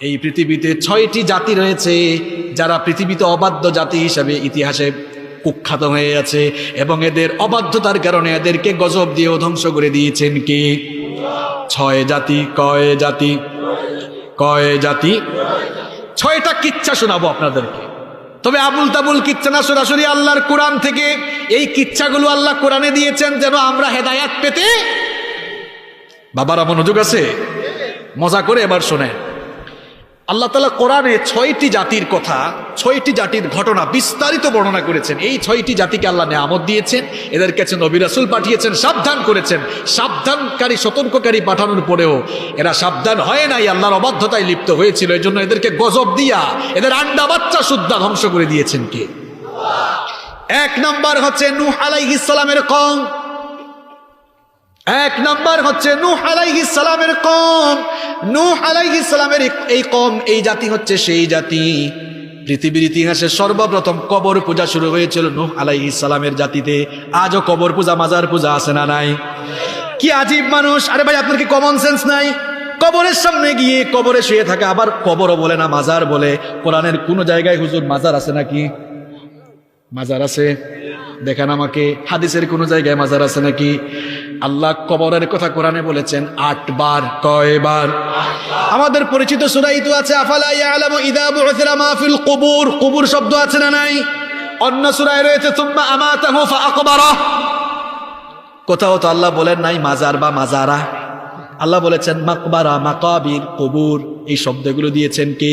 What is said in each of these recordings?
এই পৃথিবীতে ছয়টি জাতি রয়েছে, যারা পৃথিবীতে অবাধ্য জাতি হিসাবে ইতিহাসে কুখ্যাত হয়ে আছে এবং এদের অবাধ্যতার কারণে এদেরকে গজব দিয়েও ধ্বংস করে দিয়েছেন কে? ছয় জাতি, কয় জাতি? কয় জাতি? ছয়টা কিচ্ছা শোনাবো আপনাদেরকে। তবে আবুল তাবুল কিচ্ছা না সরাসরি আল্লাহর কোরআন থেকে, এই কিচ্ছাগুলো আল্লাহ কোরআনে দিয়েছেন যেন আমরা হেদায়াত পেতে বাবারা মনোযোগ আছে? মজা করে এবার শোনেন। আল্লাহ তালা কোরআনে ছয়টি জাতির কথা, ছয়টি জাতির ঘটনা বিস্তারিত বর্ণনা করেছেন। এই ছয়টি জাতিকে আল্লাহ নেয়ামত দিয়েছেন, এদের কাছে নবী রাসুল পাঠিয়েছেন, সাবধান করেছেন। সাবধানকারী, সতর্ককারী পাঠানোর পরেও এরা সাবধান হয় নাই, আল্লাহর অবাধ্যতায় লিপ্ত হয়েছিল। এই জন্য এদেরকে গজব দিয়া, এদের আন্ডা বাচ্চা সুদ্ধা ধ্বংস করে দিয়েছেন কে? এক নম্বর হচ্ছে নূহ আলাইহিস ইসলামের কম। এক নম্বর হচ্ছে নূহ আলাইহিস সালামের কম। নূহ আলাইহিস সালামের এই কম, এই জাতি হচ্ছে সেই জাতি। পৃথিবীর ইতিহাসে সর্বপ্রথম কবর পূজা শুরু হয়েছিল নূহ আলাইহিস সালামের জাতিতে। আজও কবর পূজা, মাজার পূজা আছে না নাই? কি আজীব মানুষ। আরে ভাই, আপনার কি কমন সেন্স নাই? কবরের সামনে গিয়ে কবরে শুয়ে থাকে, আবার কবরও বলে না, মাজার বলে। কোরআনের কোন জায়গায় হুজুর মাজার আছে নাকি? মাজার আছে? দেখান আমাকে, হাদিসের কোন জায়গায় মাজার আছে নাকি? আল্লাহ কবরের কথা কোরআনে বলেছেন আটবার, কয়বার? আমাদের পরিচিত সুরাই তো আছে, আফালা ইয়ালামু ইদা বু'থিরা মা ফিল কুবুর। কুবুর শব্দ আছে না নাই? অন্য সুরায় রয়েছে কোথাও তো আল্লাহ বলেন নাই, মাজার বা মাজারা। আল্লাহ বলেছেন, মাকবারা মাকাবির কবুর। এই শব্দগুলো দিয়েছেন কে?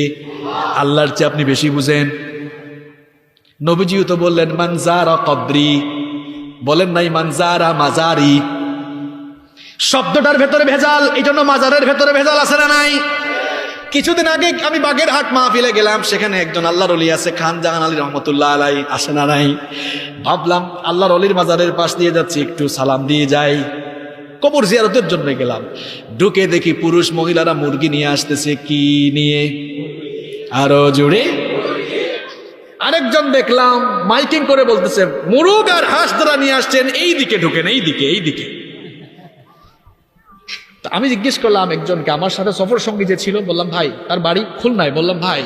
আল্লাহর চেয়ে আপনি বেশি বুঝেন। নবীজিও তো বললেন মানজারা কবরি বলেন নাই মানজারা মাজারি। শব্দটার ভেতরে ভেজাল এই জন্য মাজারের ভেতরে ভেজাল আছে না নাই? কিছুদিন আগে আমি বাগেরহাট মাহফিলে গেলাম, সেখানে একজন আল্লাহর অলি আছে, খান জাহান আলী রহমতুল্লাহ আলাই আসে না নাই? ভাবলাম, আল্লাহর অলির মাজারের পাশ দিয়ে যাচ্ছি, একটু সালাম দিয়ে যাই। কবর জিয়ারতের জন্য গেলাম। ঢুকে দেখি পুরুষ মহিলারা মুরগি নিয়ে আসতেছে, কি নিয়ে? আরও জুড়ে আরেকজন দেখলাম, মাইকিং করে বলতেছে, মুরুগ আর হাঁস দ্বারা নিয়ে আসছেন এই দিকে ঢুকেন এই দিকে এই দিকে তা আমি জিজ্ঞেস করলাম একজনকে, আমার সাথে সফর সঙ্গী যে ছিল? বললাম, ভাই, তার বাড়ি খুলনায়। বললাম, ভাই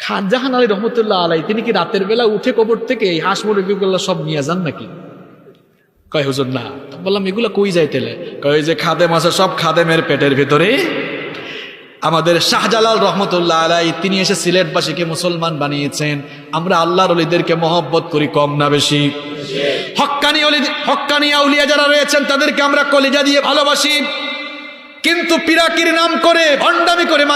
খাজাহান আলী রহমতুল্লাহ আলাই, তিনি কি রাতের বেলা উঠে কবর থেকে এই হাঁস মুরগিগুলো সব নিয়ে যান নাকি? কয়, হুজুর, না। বললাম, এগুলো কই যাই তেলে কয় যে খাদে মাসে সব খাদেমের পেটের ভিতরে আমাদের শাহজালাল রহমতুল্লাহ আলাই, তিনি এসে সিলেটবাসীকে মুসলমান বানিয়েছেন। আমরা আল্লাহর অলিদেরকে মহব্বত করি কম না বেশি। হক্কানি অলি হক্কানি আউলিয়া যারা রয়েছেন, তাদেরকে আমরা কলিজা দিয়ে ভালোবাসি। কিন্তু পিরাকির নাম করে, ভণ্ডামি করে